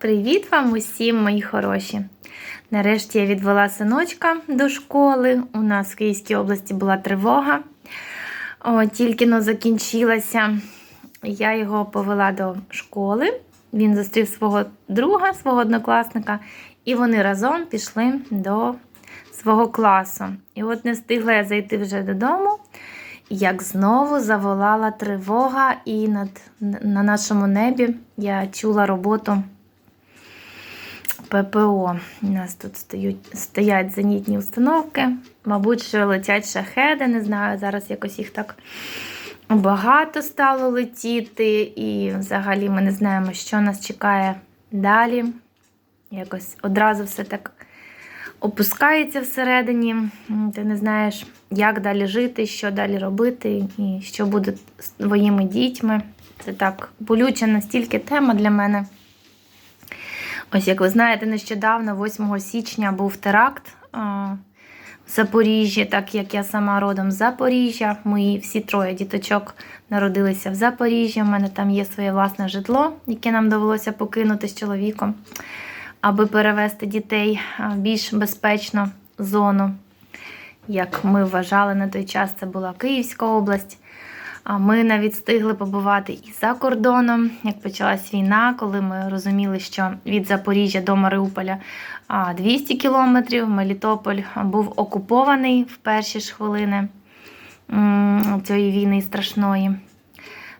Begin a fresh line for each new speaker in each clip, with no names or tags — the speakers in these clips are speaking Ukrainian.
Привіт вам усім, мої хороші! Нарешті я відвела синочка до школи. У нас в Київській області була тривога. О, тільки но закінчилася. Я його повела до школи. Він зустрів свого друга, свого однокласника, і вони разом пішли до свого класу. І от не встигла я зайти вже додому, як знову заволала тривога, і над, на нашому небі я чула роботу ППО. У нас тут стоять, стоять зенітні установки. Мабуть, що летять шахеди, не знаю, зараз якось їх так багато стало летіти, і взагалі ми не знаємо, що нас чекає далі. Якось одразу все так опускається всередині. Ти не знаєш, як далі жити, що далі робити, і що буде з твоїми дітьми. Це так болюча настільки тема для мене. Ось, як ви знаєте, нещодавно, 8 січня, був теракт в Запоріжжі, так як я сама родом з Запоріжжя. Мої всі троє діточок народилися в Запоріжжі. У мене там є своє власне житло, яке нам довелося покинути з чоловіком, аби перевести дітей в більш безпечну зону. Як ми вважали на той час, це була Київська область. Ми навіть встигли побувати і за кордоном, як почалась війна, коли ми розуміли, що від Запоріжжя до Маріуполя 200 кілометрів. Мелітополь був окупований в перші ж хвилини цієї війни страшної,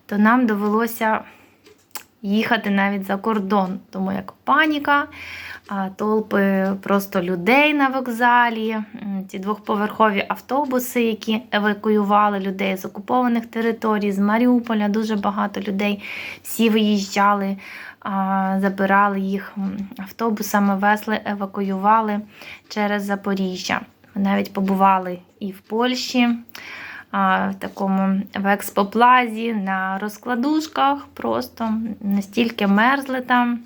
то нам довелося їхати навіть за кордон, тому як паніка, толпи просто людей на вокзалі, ці двохповерхові автобуси, які евакуювали людей з окупованих територій, з Маріуполя, дуже багато людей. Всі виїжджали, забирали їх автобусами, везли, евакуювали через Запоріжжя. Ми навіть побували і в Польщі. В такому в експоплазі, на розкладушках, просто настільки мерзли там.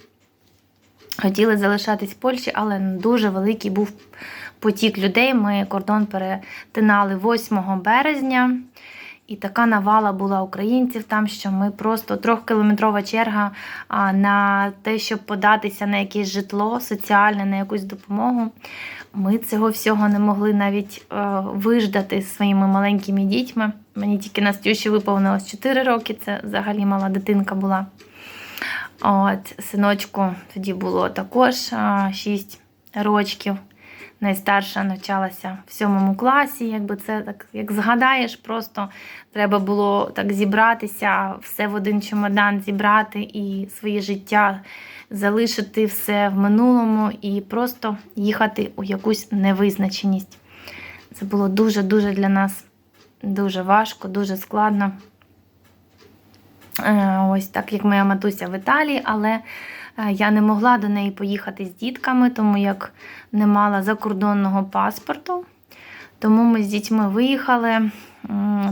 Хотіли залишатись в Польщі, але дуже великий був потік людей. Ми кордон перетинали 8 березня. І така навала була українців там, що ми просто трьохкілометрова черга на те, щоб податися на якесь житло соціальне, на якусь допомогу. Ми цього всього не могли навіть е, виждати своїми маленькими дітьми. Мені тільки Настюші виповнилось 4 роки, це взагалі мала дитинка була. От, Синочку тоді було також 6 років. Найстарша навчалася в сьомому класі. Якби це так, як згадаєш, просто треба було так зібратися, все в один чемодан зібрати і своє життя залишити все в минулому і просто їхати у якусь невизначеність. Це було дуже-дуже для нас дуже важко, дуже складно. Е, ось так як моя матуся в Італії, але е, я не могла до неї поїхати з дітками, тому як не мала закордонного паспорту. Тому ми з дітьми виїхали,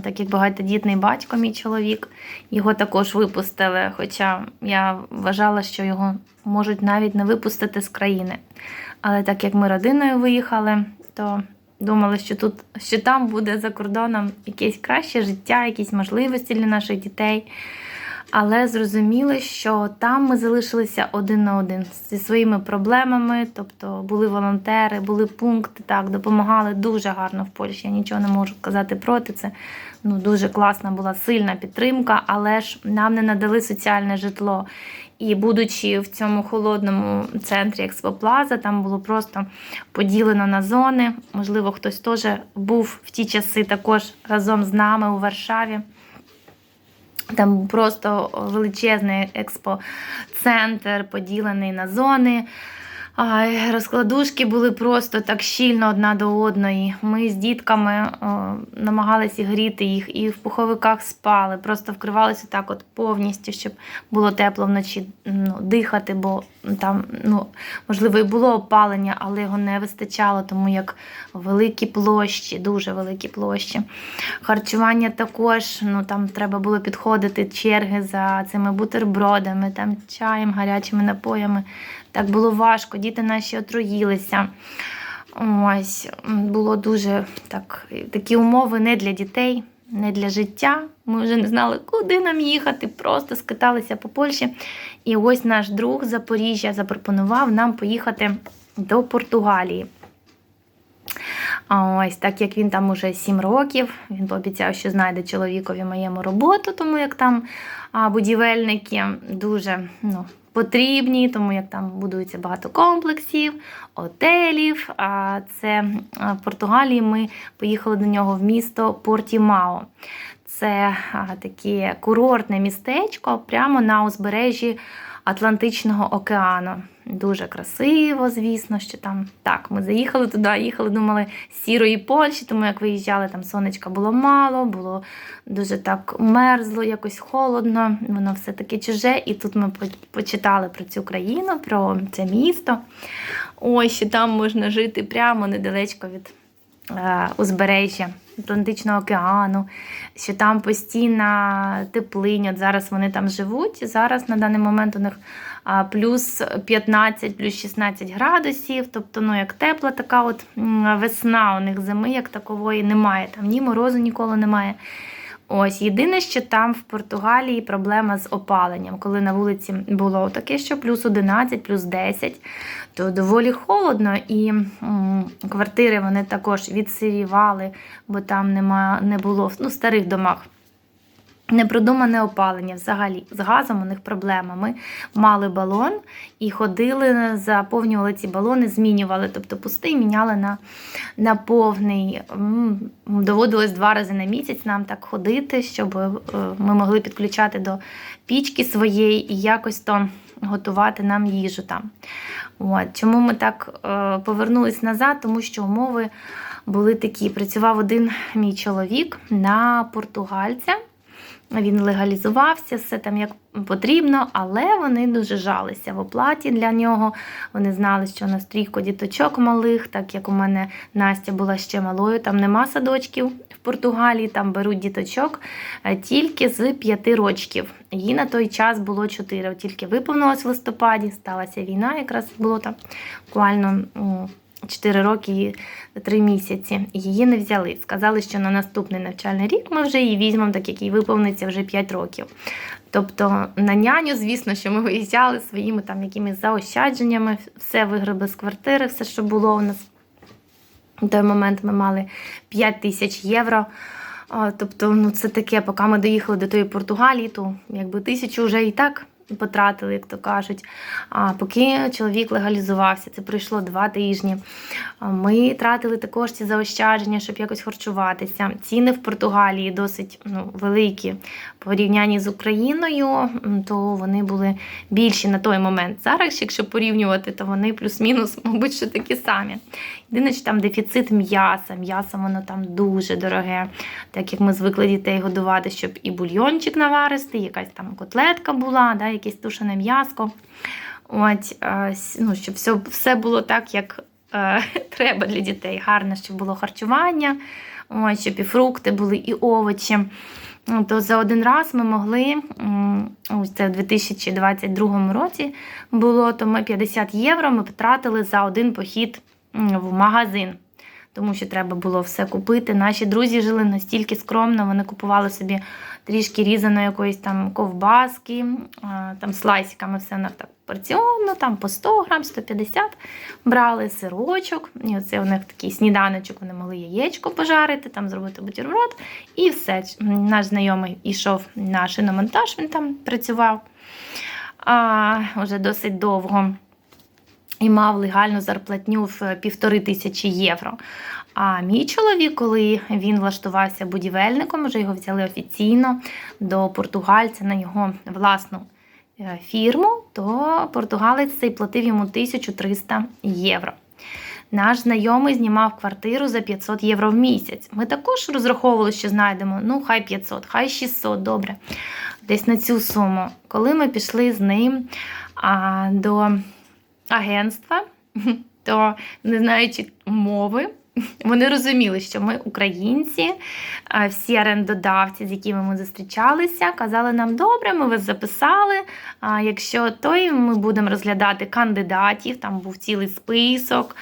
так як багатодітний батько, мій чоловік, його також випустили. Хоча я вважала, що його можуть навіть не випустити з країни. Але так як ми родиною виїхали, то думали, що тут, що там буде за кордоном якесь краще життя, якісь можливості для наших дітей. Але зрозуміли, що там ми залишилися один на один зі своїми проблемами. Тобто були волонтери, були пункти, так, допомагали дуже гарно в Польщі. Я нічого не можу сказати проти. Це ну, дуже класна була сильна підтримка, але ж нам не надали соціальне житло. І будучи в цьому холодному центрі Експоплаза, там було просто поділено на зони. Можливо, хтось теж був в ті часи також разом з нами у Варшаві. Там просто величезний експоцентр, поділений на зони. Розкладушки були просто так щільно одна до одної. Ми з дітками о, намагалися гріти їх і в пуховиках спали, просто вкривалися так от повністю, щоб було тепло вночі ну, дихати, бо там, ну, можливо, і було опалення, але його не вистачало, тому як великі площі, дуже великі площі. Харчування також, ну там треба було підходити черги за цими бутербродами, там чаєм, гарячими напоями. Так було важко, діти наші отруїлися. Ось, Було дуже так, такі умови не для дітей. не для життя. Ми вже не знали, куди нам їхати, просто скиталися по Польщі. І ось наш друг Запоріжжя запропонував нам поїхати до Португалії. Ось так як він там уже 7 років, він пообіцяв, що знайде чоловікові моєму роботу, тому як там будівельники дуже ну, потрібні, тому як там будується багато комплексів, отелів. А це в Португалії ми поїхали до нього в місто Портімао. Це таке курортне містечко прямо на узбережжі Атлантичного океану. Дуже красиво, звісно, що там так. Ми заїхали туди, їхали, думали сірої Польщі, тому як виїжджали, там сонечка було мало, було дуже так мерзло, якось холодно. Воно все таке чуже. І тут ми почитали про цю країну, про це місто. Ой, що там можна жити прямо недалечко від е, узбережжя Атлантичного океану, що там постійна теплиня. Зараз вони там живуть. Зараз на даний момент у них плюс 15, плюс 16 градусів. Тобто, ну як тепла така от весна у них зими, як такової немає. Там ні морозу ніколи немає. Ось єдине, що там в Португалії проблема з опаленням. Коли на вулиці було таке, що плюс 11, плюс 10, то доволі холодно, і м, квартири вони також відсирівали, бо там нема, не було ну, в старих домах. Непродумане опалення взагалі. З газом у них проблема. Ми мали балон і ходили, заповнювали ці балони, змінювали, тобто пустий міняли на, на повний. Доводилось два рази на місяць нам так ходити, щоб е, ми могли підключати до пічки своєї і якось то готувати нам їжу там. От. Чому ми так е, повернулись назад? Тому що умови були такі. Працював один мій чоловік на португальця. Він легалізувався, все там як потрібно, але вони дуже жалися в оплаті для нього. Вони знали, що у нас трійко діточок малих, так як у мене Настя була ще малою, там нема садочків в Португалії, там беруть діточок е, тільки з п'яти рочків. Їй на той час було чотири. Тільки виповнилось в листопаді, сталася війна, якраз було там буквально. М, 4 роки і 3 місяці. Її не взяли. Сказали, що на наступний навчальний рік ми вже її візьмемо, так як їй виповниться вже 5 років. Тобто на няню, звісно, що ми виїжджали своїми там якимись заощадженнями, все вигребли з квартири, все, що було у нас. На той момент ми мали 5 тисяч євро. Тобто, ну це таке, поки ми доїхали до тої Португалії, то якби тисячу вже і так потратили, як то кажуть. А поки чоловік легалізувався, це пройшло два тижні. Ми тратили також ці заощадження, щоб якось харчуватися. Ціни в Португалії досить ну, великі. Порівнянні з Україною, то вони були більші на той момент. Зараз, якщо порівнювати, то вони плюс-мінус, мабуть, що такі самі. Єдине, що там дефіцит м'яса. М'ясо воно там дуже дороге. Так як ми звикли дітей годувати, щоб і бульйончик наваристи, якась там котлетка була, да, якесь тушене м'яско. От, е, ну, щоб все, все було так, як е, треба для дітей. Гарне, щоб було харчування, от, щоб і фрукти були, і овочі. Ну, То за один раз ми могли, ось це в 2022 році було, то ми 50 євро ми потратили за один похід в магазин. Тому що треба було все купити. Наші друзі жили настільки скромно, вони купували собі трішки різаної якоїсь там ковбаски, там слайсиками все на так порціонно, там по 100 грам, 150 брали сирочок. І оце у них такий сніданочок, вони могли яєчко пожарити, там зробити бутерброд, і все. Наш знайомий йшов на шиномонтаж, він там працював а, вже досить довго і мав легальну зарплатню в півтори тисячі євро. А мій чоловік, коли він влаштувався будівельником, вже його взяли офіційно до португальця на його власну е, фірму, то португалець цей платив йому 1300 євро. Наш знайомий знімав квартиру за 500 євро в місяць. Ми також розраховували, що знайдемо, ну, хай 500, хай 600, добре. Десь на цю суму. Коли ми пішли з ним а, до агентства, то не знаючи мови, вони розуміли, що ми українці, всі орендодавці, з якими ми зустрічалися, казали нам, добре, ми вас записали. А якщо той ми будемо розглядати кандидатів, там був цілий список,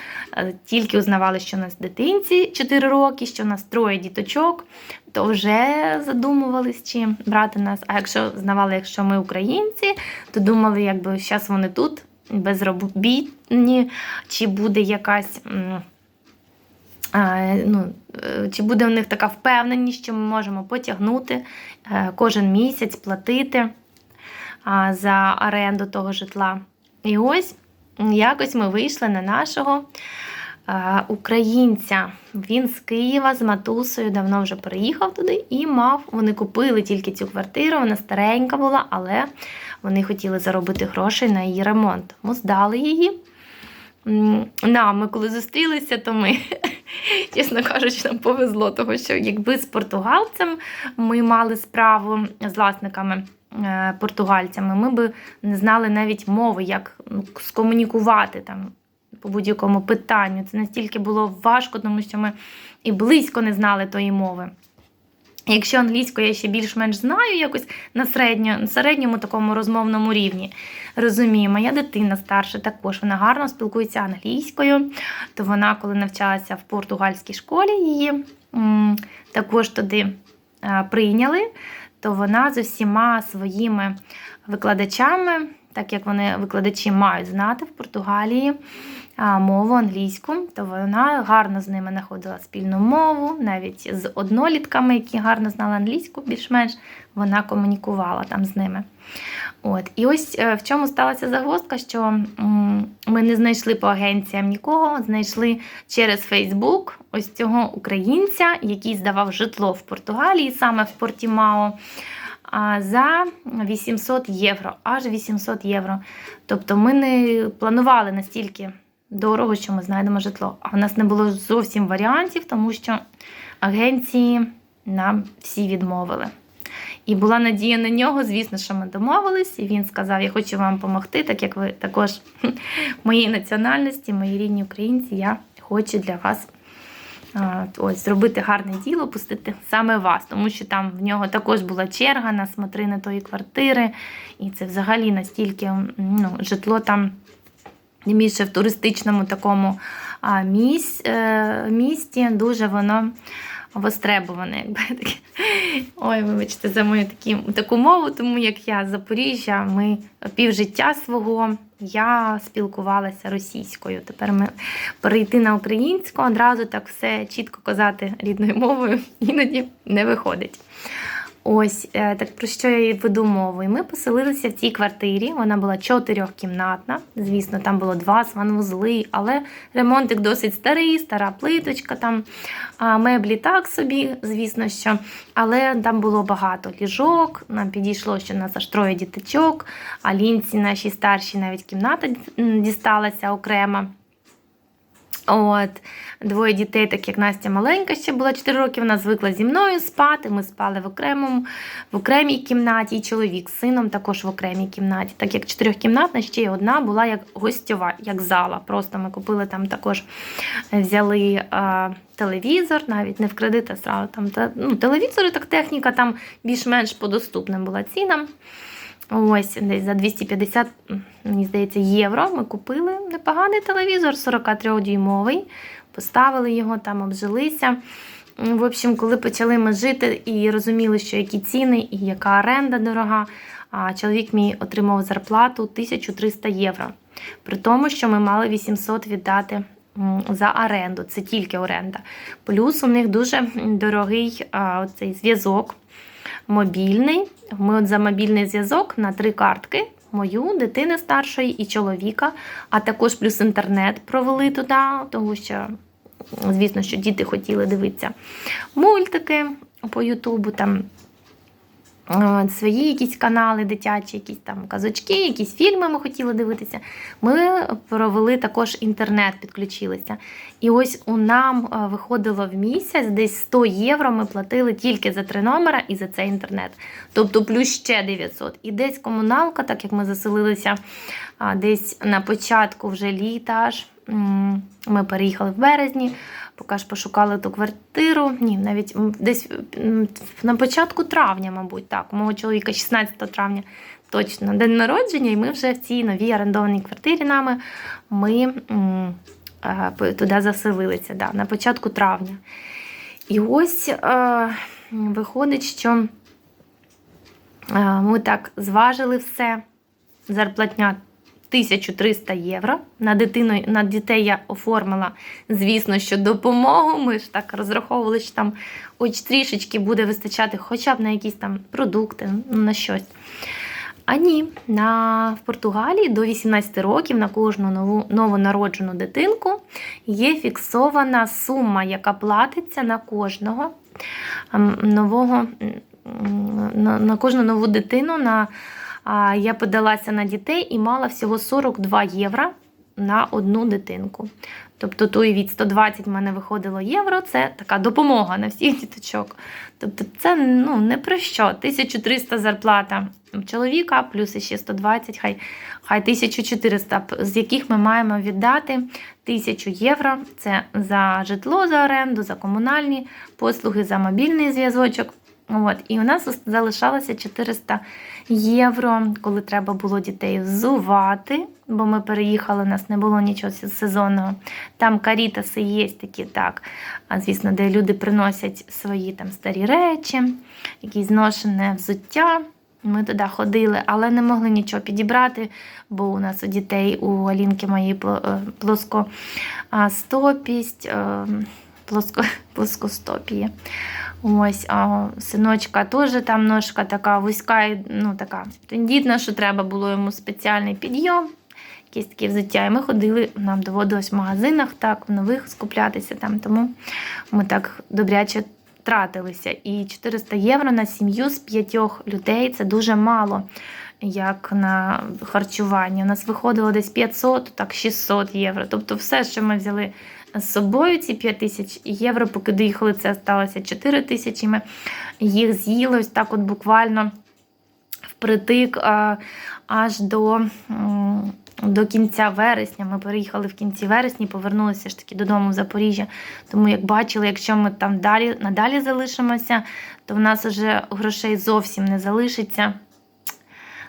тільки узнавали, що у нас дитинці 4 роки, що у нас троє діточок. то вже задумувались, чи брати нас. А якщо знавали, якщо ми українці, то думали, якби зараз вони тут безробітні, чи буде якась. ну, е, чи буде у них така впевненість, що ми можемо потягнути е, кожен місяць платити за оренду того житла. І ось якось ми вийшли на нашого е, українця. Він з Києва з матусею давно вже переїхав туди і мав. Вони купили тільки цю квартиру, вона старенька була, але вони хотіли заробити грошей на її ремонт. Тому здали її. Нам, ми коли зустрілися, то ми, чесно кажучи, нам повезло, тому що якби з португалцем ми мали справу з власниками е, португальцями, ми би не знали навіть мови, як ну, скомунікувати там по будь-якому питанню. Це настільки було важко, тому що ми і близько не знали тої мови. Якщо англійську я ще більш-менш знаю, якось на середньо, на середньому такому розмовному рівні. Розумію, моя дитина старша також вона гарно спілкується англійською, то вона, коли навчалася в португальській школі, її також туди е, прийняли, то вона з усіма своїми викладачами, так як вони викладачі мають знати в Португалії мову англійську, то вона гарно з ними знаходила спільну мову, навіть з однолітками, які гарно знали англійську, більш-менш вона комунікувала там з ними. От. І ось е, в чому сталася загвоздка, що ми не знайшли по агенціям нікого, знайшли через Фейсбук ось цього українця, який здавав житло в Португалії, саме в Портімао. За 800 євро, аж 800 євро. Тобто ми не планували настільки дорого, що ми знайдемо житло. А в нас не було зовсім варіантів, тому що агенції нам всі відмовили. І була надія на нього, звісно, що ми домовились, і він сказав: Я хочу вам допомогти, так як ви також моєї національності, мої рідні українці, я хочу для вас ось, зробити гарне діло, пустити саме вас, тому що там в нього також була черга на смотрини тої квартири, і це взагалі настільки ну, житло там більше в туристичному такому міс, е, місті, дуже воно востребоване. Якби таке. Ой, вибачте, за мою такі, таку мову, тому як я з Запоріжжя, ми півжиття свого я спілкувалася російською. Тепер ми перейти на українську, одразу так все чітко казати рідною мовою іноді не виходить. Ось е, так про що я і веду мову. І ми поселилися в цій квартирі. Вона була чотирьохкімнатна. Звісно, там було два санвузли, але ремонтик досить старий, стара плиточка, там меблі так собі, звісно, що. Але там було багато ліжок. Нам підійшло, що нас аж троє діточок, а лінці нашій старшій навіть кімната дісталася окремо. От, двоє дітей, так як Настя маленька ще була 4 роки, вона звикла зі мною спати. Ми спали в окремому, в окремій кімнаті, і чоловік з сином також в окремій кімнаті. Так як чотирьохкімнатна, ще й одна була як гостьова, як зала. Просто ми купили там також, е, взяли е, телевізор, навіть не в кредит, а сразу там ну, телевізори, так техніка там більш-менш по доступним була цінам. Ось десь за 250, мені здається, євро. Ми купили непоганий телевізор, 43-дюймовий. Поставили його, там обжилися. В общем, коли почали ми жити і розуміли, що які ціни і яка оренда дорога, чоловік мій отримав зарплату 1300 євро. При тому, що ми мали 800 віддати за оренду. Це тільки оренда. Плюс у них дуже дорогий цей зв'язок мобільний. Ми от за мобільний зв'язок на три картки. Мою, дитини старшої і чоловіка, а також плюс інтернет провели туди, тому що, звісно, що діти хотіли дивитися мультики по Ютубу, там свої якісь канали дитячі, якісь там казочки, якісь фільми ми хотіли дивитися. Ми провели також інтернет, підключилися. І ось у нам е, виходило в місяць десь 100 євро ми платили тільки за три номера і за цей інтернет. Тобто плюс ще 900. І десь комуналка, так як ми заселилися десь на початку вже літа аж. Ми переїхали в березні, поки ж пошукали ту квартиру. Ні, навіть десь на початку травня, мабуть, так, у мого чоловіка 16 травня точно день народження, і ми вже в цій новій орендованій квартирі нами ми е, туди заселилися да, на початку травня. І ось е, виходить, що е, ми так зважили все. Зарплатня 1300 євро. На дитину, на дітей я оформила, звісно, що допомогу. Ми ж так розраховували, що там хоч трішечки буде вистачати хоча б на якісь там продукти, на щось. А ні, на, в Португалії до 18 років на кожну нову новонароджену дитинку є фіксована сума, яка платиться на кожного ем, нового на, на кожну нову дитину. На, я подалася на дітей і мала всього 42 євро на одну дитинку. Тобто той від 120 в мене виходило євро, це така допомога на всіх діточок. Тобто це ну, не про що. 1300 зарплата чоловіка, плюс ще 120, хай, хай 1400, з яких ми маємо віддати 1000 євро. Це за житло, за оренду, за комунальні послуги, за мобільний зв'язочок. От. І у нас залишалося 400 євро, коли треба було дітей взувати, бо ми переїхали, у нас не було нічого сезонного. Там карітаси є такі, так, а, звісно, де люди приносять свої там старі речі, якісь зношене взуття. Ми туди ходили, але не могли нічого підібрати, бо у нас у дітей, у Алінки моєї е, плоскостопість, плоско, плоскостопія. Ось, а синочка теж там ножка така вузька, ну така тендітна, що треба було йому спеціальний підйом, якісь такі взуття. І ми ходили, нам доводилось в магазинах так, в нових скуплятися там, тому ми так добряче тратилися. І 400 євро на сім'ю з п'ятьох людей це дуже мало. Як на харчування. У нас виходило десь 500, так 600 євро. Тобто все, що ми взяли з собою, ці 5 тисяч євро, поки доїхали, це сталося 4 тисячі. Їх з'їли так от буквально впритик а, аж до, до кінця вересня. Ми переїхали в кінці вересня повернулися ж таки додому в Запоріжжя. Тому, як бачили, якщо ми там далі, надалі залишимося, то в нас вже грошей зовсім не залишиться.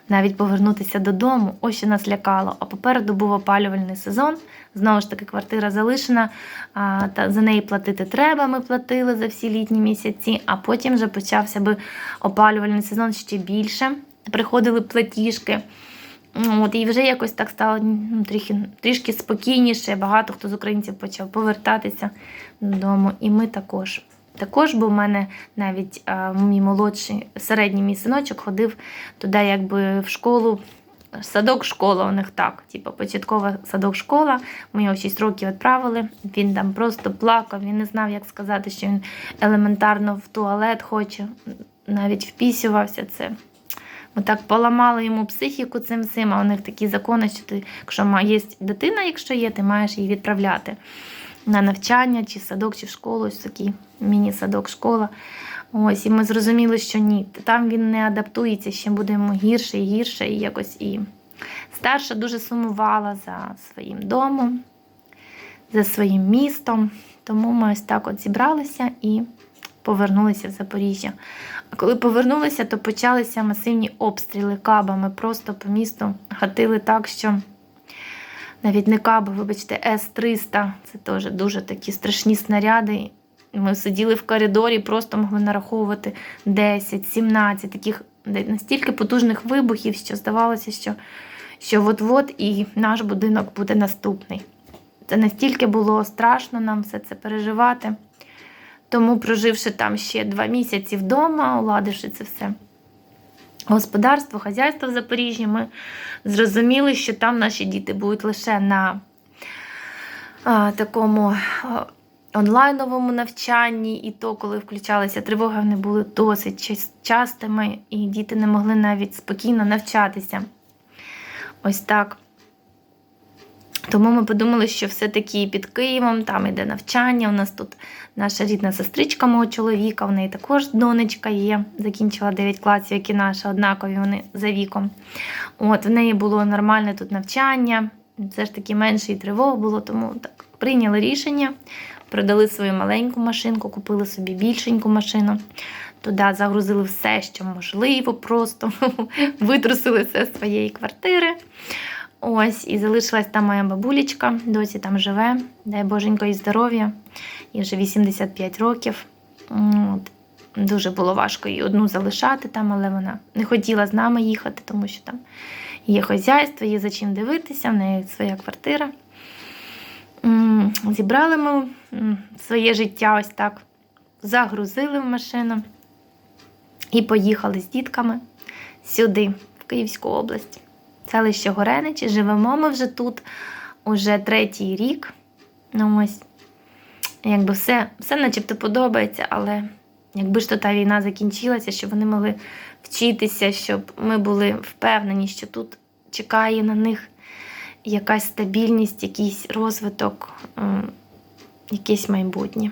Навіть повернутися додому, ось що нас лякало. А попереду був опалювальний сезон. Знову ж таки, квартира залишена, а, та за неї платити треба. Ми платили за всі літні місяці, а потім вже почався би опалювальний сезон ще більше. Приходили платіжки. От, і вже якось так стало ну, трішки, трішки спокійніше. Багато хто з українців почав повертатися додому. І ми також. Також, бо в мене навіть а, мій молодший середній мій синочок ходив туди, якби в школу. Садок школа у них так, типу початкова садок школа. Ми його в 6 років відправили. Він там просто плакав, він не знав, як сказати, що він елементарно в туалет хоче, навіть впісювався це. Ми так поламали йому психіку цим всім, а у них такі закони, що ти, якщо є дитина, якщо є, ти маєш її відправляти на навчання, чи в садок, чи в школу, ось такий міні-садок, школа. Ось, і ми зрозуміли, що ні, там він не адаптується, ще буде йому гірше і гірше, і якось і старша дуже сумувала за своїм домом, за своїм містом. Тому ми ось так от зібралися і повернулися в Запоріжжя. А коли повернулися, то почалися масивні обстріли кабами. Просто по місту гатили так, що навіть не каби, вибачте, С-300. Це теж дуже такі страшні снаряди. Ми сиділи в коридорі, просто могли нараховувати 10, 17 таких настільки потужних вибухів, що здавалося, що, що от-от і наш будинок буде наступний. Це настільки було страшно нам все це переживати. Тому, проживши там ще два місяці вдома, уладивши це все господарство, хазяйство в Запоріжжі, ми зрозуміли, що там наші діти будуть лише на а, такому онлайновому навчанні, і то, коли включалися тривоги, вони були досить частими, і діти не могли навіть спокійно навчатися. Ось так. Тому ми подумали, що все-таки під Києвом там іде навчання. У нас тут наша рідна сестричка мого чоловіка, в неї також донечка є, закінчила 9 класів, як і наша, однакові вони за віком. От, в неї було нормальне тут навчання, все ж таки менше і тривог було, тому так прийняли рішення, продали свою маленьку машинку, купили собі більшеньку машину. Туди загрузили все, що можливо, просто витрусили все з своєї квартири. Ось, і залишилась там моя бабулечка, досі там живе, дай боженько і здоров'я, їй вже 85 років. От. дуже було важко її одну залишати там, але вона не хотіла з нами їхати, тому що там є хазяйство, є за чим дивитися, в неї своя квартира. Зібрали ми своє життя ось так, загрузили в машину і поїхали з дітками сюди, в Київську область. Селище Гореничі. Живемо ми вже тут уже третій рік. Ну ось, якби все, все начебто подобається, але якби ж то та війна закінчилася, щоб вони могли вчитися, щоб ми були впевнені, що тут чекає на них якась стабільність, якийсь розвиток, ем, якесь майбутнє.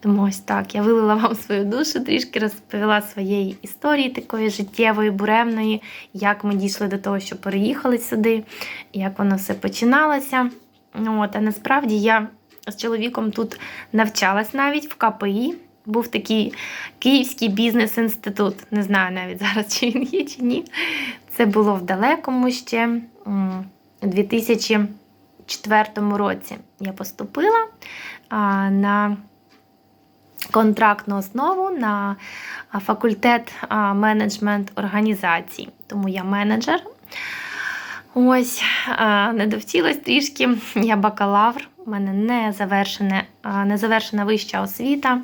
Тому ось так, я вилила вам свою душу, трішки розповіла своєї історії, такої життєвої, буремної, як ми дійшли до того, що переїхали сюди, як воно все починалося. Ну, От, а насправді я з чоловіком тут навчалась навіть в КПІ. Був такий Київський бізнес-інститут. Не знаю навіть зараз, чи він є, чи ні. Це було в далекому ще 2004 році. Я поступила на контрактну основу на факультет менеджмент організацій. Тому я менеджер. Ось, не довчилась трішки. Я бакалавр, у мене не завершена, не завершена вища освіта.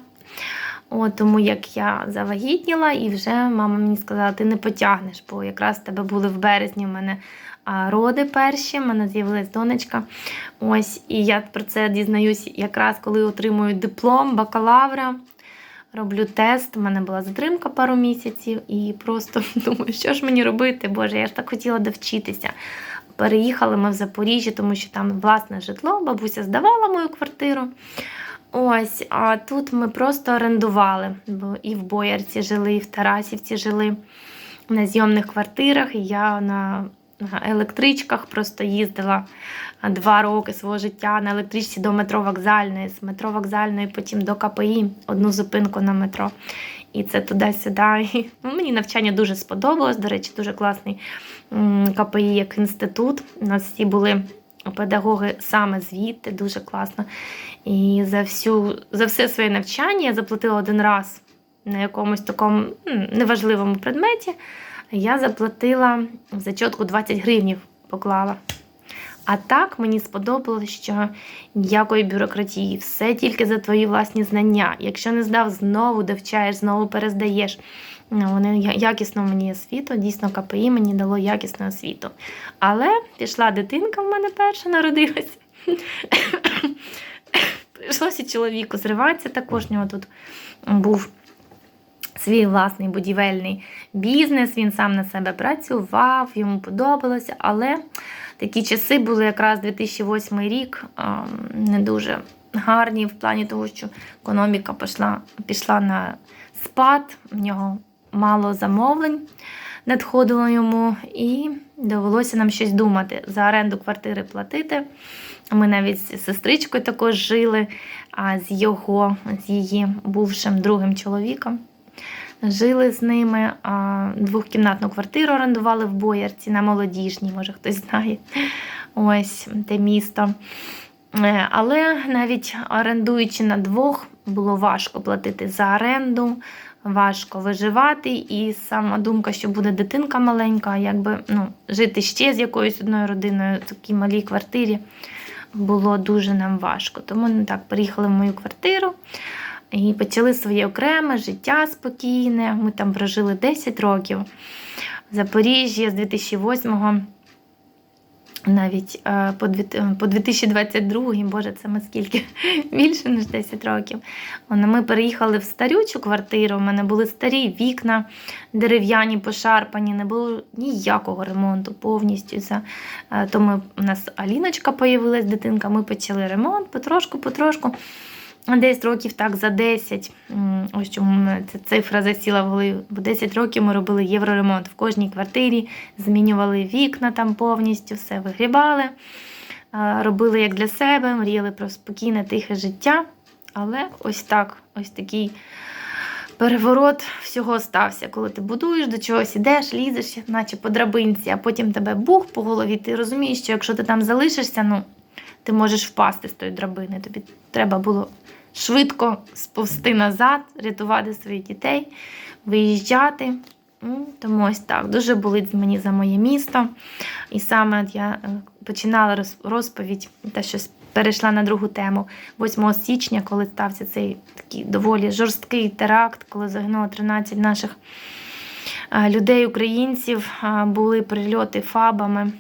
От, тому як я завагітніла, і вже мама мені сказала, ти не потягнеш, бо якраз в тебе були в березні в мене роди перші, в мене з'явилась донечка. Ось, і я про це дізнаюсь якраз коли отримую диплом бакалавра. Роблю тест, у мене була затримка пару місяців, і просто думаю, що ж мені робити, Боже, я ж так хотіла довчитися. Переїхали ми в Запоріжжя, тому що там власне житло, бабуся здавала мою квартиру. Ось, а тут ми просто орендували. Бо і в Боярці жили, і в Тарасівці жили на зйомних квартирах. І я на на електричках просто їздила два роки свого життя на електричці до метро вокзальної, з метро вокзальної, потім до КПІ, одну зупинку на метро. І це туди-сюди. Ну, мені навчання дуже сподобалось. До речі, дуже класний КПІ як інститут. У нас всі були педагоги саме звідти, дуже класно. І за всю, за все своє навчання я заплатила один раз на якомусь такому неважливому предметі. Я заплатила в зачотку 20 гривнів поклала. А так мені сподобалось, що ніякої бюрократії, все тільки за твої власні знання. Якщо не здав, знову довчаєш, знову перездаєш. Ну, Вони якісно мені освіту, дійсно КПІ мені дало якісну освіту. Але пішла дитинка в мене перша народилась. Прийшлося чоловіку зриватися. Також нього тут був свій власний будівельний бізнес. Він сам на себе працював, йому подобалося. Але такі часи були якраз 2008 рік, не дуже гарні в плані того, що економіка пішла, пішла на спад, в нього мало замовлень надходило йому, і довелося нам щось думати. За оренду квартири платити. Ми навіть з сестричкою також жили, а з його, з її бувшим другим чоловіком. Жили з ними, двохкімнатну квартиру орендували в Боярці на молодіжній, може хтось знає. Ось те місто. Е, Але навіть орендуючи на двох, було важко платити за оренду, важко виживати. І сама думка, що буде дитинка маленька, якби ну, жити ще з якоюсь одною родиною в такій малій квартирі було дуже нам важко. Тому ми так переїхали в мою квартиру і почали своє окреме життя спокійне. Ми там прожили 10 років в Запоріжжі з 2008-го. Навіть е, по дві- е, по 2022, боже, це ми скільки більше ніж 10 років. Ми переїхали в старючу квартиру. У мене були старі вікна, дерев'яні, пошарпані, не було ніякого ремонту повністю. За е, тому у нас Аліночка появилась, дитинка. Ми почали ремонт потрошку, потрошку. Десь років так за 10. Ось чому ця цифра засіла в голові. Бо 10 років ми робили євроремонт в кожній квартирі, змінювали вікна там повністю, все вигрібали, робили як для себе, мріяли про спокійне, тихе життя. Але ось так, ось такий переворот всього стався, коли ти будуєш до чогось, ідеш, лізеш, наче по драбинці, а потім тебе бух по голові. Ти розумієш, що якщо ти там залишишся, ну ти можеш впасти з тої драбини. Тобі треба було швидко сповзти назад, рятувати своїх дітей, виїжджати. Тому ось так. Дуже болить мені за моє місто. І саме я е, починала розповідь, те, що перейшла на другу тему 8 січня, коли стався цей такий доволі жорсткий теракт, коли загинуло 13 наших е, людей, українців, е, були прильоти фабами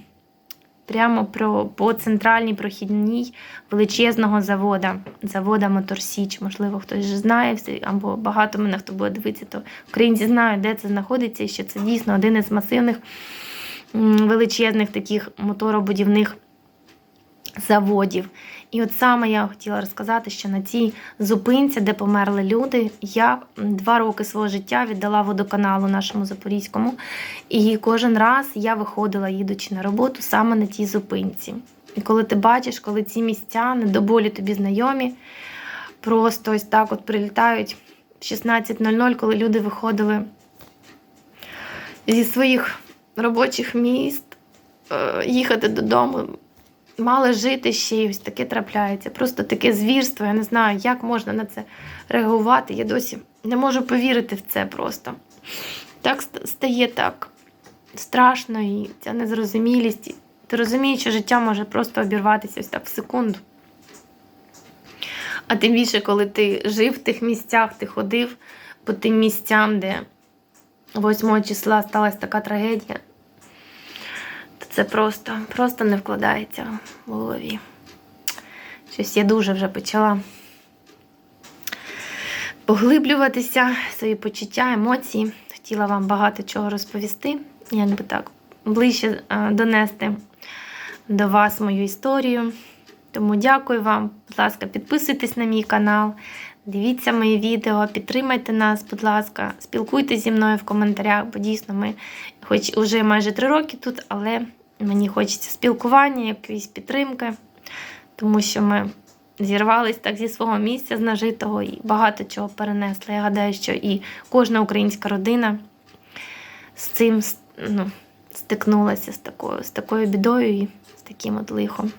прямо про, по центральній прохідній величезного завода, завода Моторсіч. Можливо, хтось вже знає, або багато мене хто буде дивитися, то українці знають, де це знаходиться, і що це дійсно один із масивних величезних таких моторобудівних заводів. І от саме я хотіла розказати, що на цій зупинці, де померли люди, я два роки свого життя віддала водоканалу нашому запорізькому. І кожен раз я виходила, їдучи на роботу, саме на тій зупинці. І коли ти бачиш, коли ці місця не до болі тобі знайомі, просто ось так от прилітають в 16.00, коли люди виходили зі своїх робочих міст, е, їхати додому. Мали жити ще й ось таке трапляється. Просто таке звірство. Я не знаю, як можна на це реагувати. Я досі не можу повірити в це просто. Так стає так страшно і ця незрозумілість. Ти розумієш, що життя може просто обірватися ось так в секунду. А тим більше, коли ти жив в тих місцях, ти ходив по тим місцям, де 8 числа сталася така трагедія, це просто, просто не вкладається в голові. Щось я дуже вже почала поглиблюватися свої почуття, емоції. Хотіла вам багато чого розповісти, якби так, ближче е, донести до вас мою історію. Тому дякую вам. Будь ласка, підписуйтесь на мій канал, дивіться мої відео, підтримайте нас, будь ласка, спілкуйтесь зі мною в коментарях, бо дійсно ми, хоч уже майже три роки тут, але мені хочеться спілкування, якоїсь підтримки, тому що ми зірвались так зі свого місця з нажитого і багато чого перенесли. Я гадаю, що і кожна українська родина з цим ну, стикнулася з такою, з такою бідою і з таким от лихом.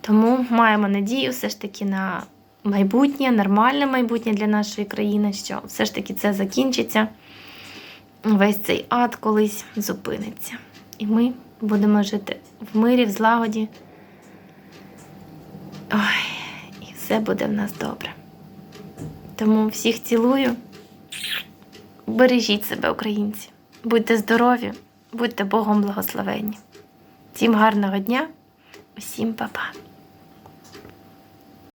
Тому маємо надію все ж таки на майбутнє, нормальне майбутнє для нашої країни, що все ж таки це закінчиться. Весь цей ад колись зупиниться. І ми будемо жити в мирі, в злагоді. Ой, і все буде в нас добре. Тому всіх цілую. Бережіть себе, українці. Будьте здорові, будьте Богом благословенні. Всім гарного дня, усім па-па.